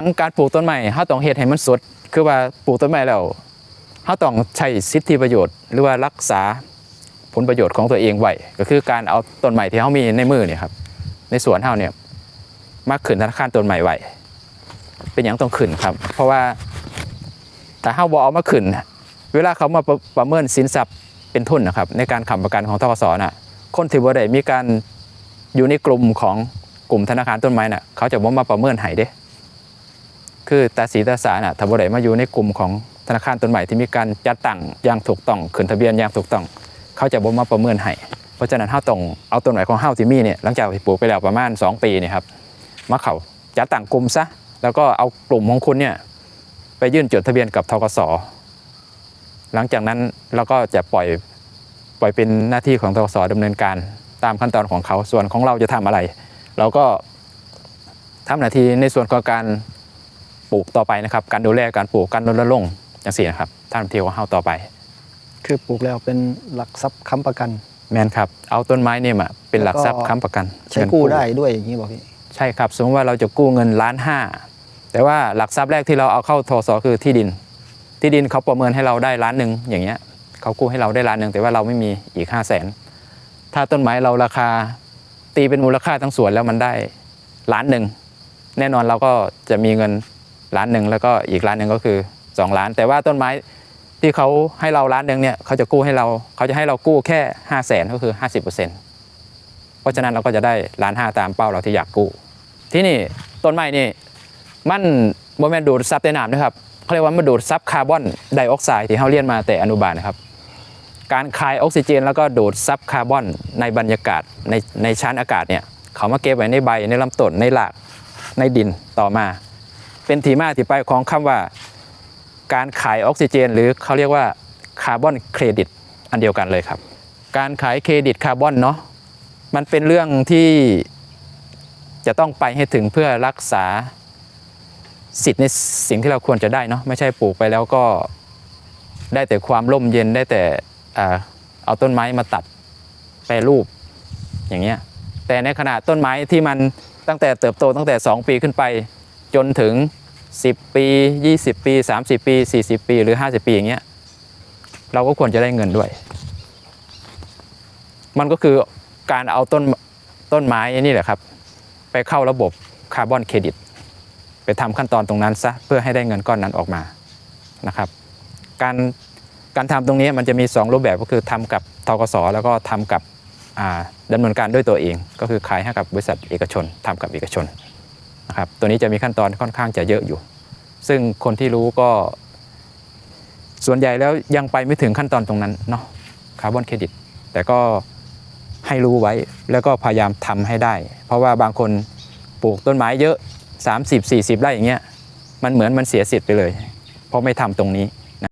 การปลูกต้นไม้เฮาต้องเฮ็ดให้มันสด คือว่าปลูกต้นไม้แล้วเฮาต้องใช้สิทธิประโยชน์ หรือว่ารักษาผลประโยชน์ของตัวเองไว้ก็คือการเอาต้นไม้ที่เฮามีในมือเนี่ยครับ ในสวนเฮาเนี่ยมาขึ้นธนาคารต้นไม้ไว้เป็นหยังต้องขึ้นครับ เพราะว่าถ้าเฮาบ่เอามาขึ้นเวลาเขามาประประเมินสินทรัพย์เป็นทุนนะครับ ในการค้ำประกันของทกสน่ะ คนที่บ่ได้มีการอยู่ในกลุ่มของกลุ่มธนาคารต้นไม้น่ะ เขาจะบ่มาประเมินให้เด้ คือตาสีตาสาน่ะถ้าบ่ได้มาอยู่ในกลุ่มของธนาคารต้นไม้ที่มีการจัดตั้งอย่างถูกต้องขึ้นทะเบียนอย่างถูกต้อง เขาจะบ่มาประเมินให้เพราะฉะนั้นเฮาต้องเอาต้นไม้ของเฮาที่มีเนี่ยหลังจากที่ปลูกไปแล้วประมาณ 2 ปีเนี่ยครับมาเขาจัดตั้งกลุ่มซะแล้วก็เอากลุ่มของคุณเนี่ยไปยื่นจดทะเบียนกับทกสหลังจากนั้นเราก็จะปล่อยปล่อยเป็นหน้าที่ของทกสดำเนินการตามขั้นตอนของเขาส่วนของเราจะทำอะไร เราก็ทำหน้าที่ในส่วนของการ ปลูกต่อไปนะครับ การดูแลการปลูกการรณรงค์อย่างสี่นะครับทำหน้าที่ของเราต่อไป คือปลูกแล้วเป็นหลักทรัพย์ค้ำประกัน แมนครับ เอาต้นไม้เนี่ยมาเป็นหลักทรัพย์ค้ำประกันใช้เงินกู้ได้ด้วยอย่างนี้บอกพี่ใช่ครับสมมติว่าเราจะกู้เงินล้านห้าแต่ว่าหลักทรัพย์แรกที่เราเอาเข้าทสคือที่ดิน ที่ดินเขาประเมินให้เราได้ล้านหนึ่งอย่างเงี้ยเขากู้ให้เราได้ล้านหนึ่งแต่ว่าเราไม่มีอีกห้าแสนถ้าต้นไม้เราราคาตีเป็นมูลค่าทั้งสวนแล้วมันได้ล้านหนึ่งแน่นอนเราก็จะมีเงิน ล้านหนึ่งแล้วก็อีกล้านหนึ่งก็คือ 2 ล้าน แต่ว่าต้นไม้ที่เขาให้เราล้านหนึ่งเนี่ยเขาจะกู้ให้เราเขาจะให้เรากู้แค่ห้าแสนก็คือ 50%เพราะฉะนั้นเราก็จะได้ล้านห้าตามเป้าเราที่อยากกู้ ที่นี่ต้นไม้นี่มันโมเมนดูดซับในน้ำนะครับเขาเรียกว่ามันดูดซับคาร์บอนไดออกไซด์ที่เขาเรียนมาแต่อนุบาลนะครับ การคายออกซิเจน แล้วก็ดูดซับคาร์บอนในบรรยากาศในในชั้นอากาศเนี่ยเขามาเก็บไว้ในใบในลำต้นในรากในดินต่อมา เป็นที่มาที่ไปของคำว่าการขายออกซิเจน หรือเขาเรียกว่าคาร์บอนเครดิตอันเดียวกันเลยครับ การขายเครดิตคาร์บอนเนาะมันเป็นเรื่องที่จะต้องไปให้ถึงเพื่อรักษาสิทธิ์ในสิ่งที่เราควรจะได้เนาะไม่ใช่ปลูกไปแล้วก็ได้แต่ความร่มเย็นได้แต่เอาต้นไม้มาตัดแปรรูปอย่างเงี้ยแต่ในขณะต้นไม้ที่มันตั้งแต่เติบโตตั้งแต่ 2 ปีขึ้นไป จนถึง 10 ปี 20 ปี 30 ปี 40 ปี หรือ 50 ปีอย่างเงี้ยเราก็ควรจะได้เงินด้วย มันก็คือการเอาต้นต้นไม้นี่แหละครับ ไปเข้าระบบคาร์บอนเครดิตไปทำขั้นตอนตรงนั้นซะเพื่อให้ได้เงินก้อนนั้นออกมานะครับการการทำตรงนี้มันจะมี 2 รูปแบบก็คือทำกับทกสแล้วก็ทำกับอ่าดำเนินการด้วยตัวเอง ก็คือขายให้กับบริษัทเอกชนทำกับเอกชน นะครับตัวนี้จะมีขั้นตอนค่อนข้างจะเยอะอยู่ ซึ่งคนที่รู้ก็ ส่วนใหญ่แล้วยังไปไม่ถึงขั้นตอนตรงนั้นเนาะคาร์บอนเครดิตแต่ก็ให้รู้ไว้แล้วก็พยายามทำให้ได้ เพราะว่าบางคนปลูกต้นไม้เยอะ 30 40ไร่อย่างเงี้ยมันเหมือนมันเสียสิทธิ์ไปเลย เพราะไม่ทำตรงนี้